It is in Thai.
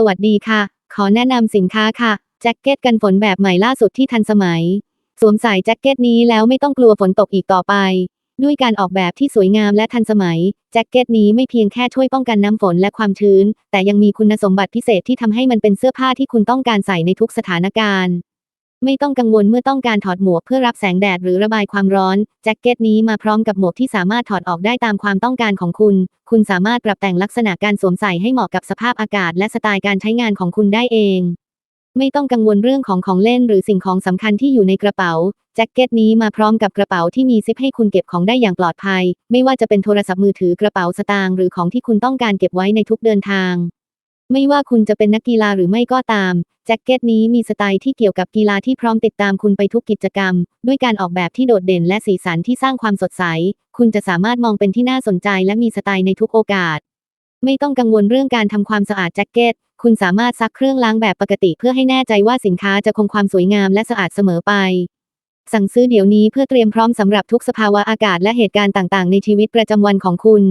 สวัสดีค่ะ ขอแนะนำสินค้าค่ะ แจ็คเก็ตกันฝนแบบใหม่ล่าสุดที่ทันสมัย สวมใส่แจ็คเก็ตนี้แล้วไม่ต้องกลัวฝนตกอีกต่อไป ด้วยการออกแบบที่สวยงามและทันสมัย แจ็คเก็ตนี้ไม่เพียงแค่ช่วยป้องกันน้ำฝนและความชื้น แต่ยังมีคุณสมบัติพิเศษที่ทำให้มันเป็นเสื้อผ้าที่คุณต้องการใส่ในทุกสถานการณ์ ไม่ต้องกังวลเมื่อต้องการถอดหมวกเพื่อรับแสงแดดหรือระบายความร้อน แจ็คเก็ตนี้มาพร้อมกับหมวกที่สามารถถอดออกได้ตามความต้องการของคุณ คุณสามารถปรับแต่งลักษณะการสวมใส่ให้เหมาะกับสภาพอากาศ และสไตล์การใช้งานของคุณได้เอง ไม่ต้องกังวลเรื่องของของเล่นหรือสิ่งของสำคัญที่อยู่ในกระเป๋า แจ็คเก็ตนี้มาพร้อมกับกระเป๋าที่มีซิปให้คุณเก็บของได้อย่างปลอดภัย ไม่ว่าจะเป็นโทรศัพท์มือถือกระเป๋าสตางค์หรือของที่คุณต้องการเก็บไว้ในทุกเดินทาง ไม่ว่าคุณจะเป็นนักกีฬาหรือไม่ก็ตาม แจ็คเก็ตนี้มีสไตล์ที่เกี่ยวกับกีฬาที่พร้อมติดตามคุณไปทุกกิจกรรม ด้วยการออกแบบที่โดดเด่นและสีสันที่สร้างความสดใส คุณจะสามารถมองเป็นที่น่าสนใจและมีสไตล์ในทุกโอกาส ไม่ต้องกังวลเรื่องการทำความสะอาดแจ็คเก็ต คุณสามารถซักเครื่องล้างแบบปกติเพื่อให้แน่ใจว่าสินค้าจะคงความสวยงามและสะอาดเสมอไป สั่งซื้อเดี๋ยวนี้เพื่อเตรียมพร้อมสำหรับทุกสภาวะอากาศและเหตุการณ์ต่างๆ ในชีวิตประจำวันของคุณ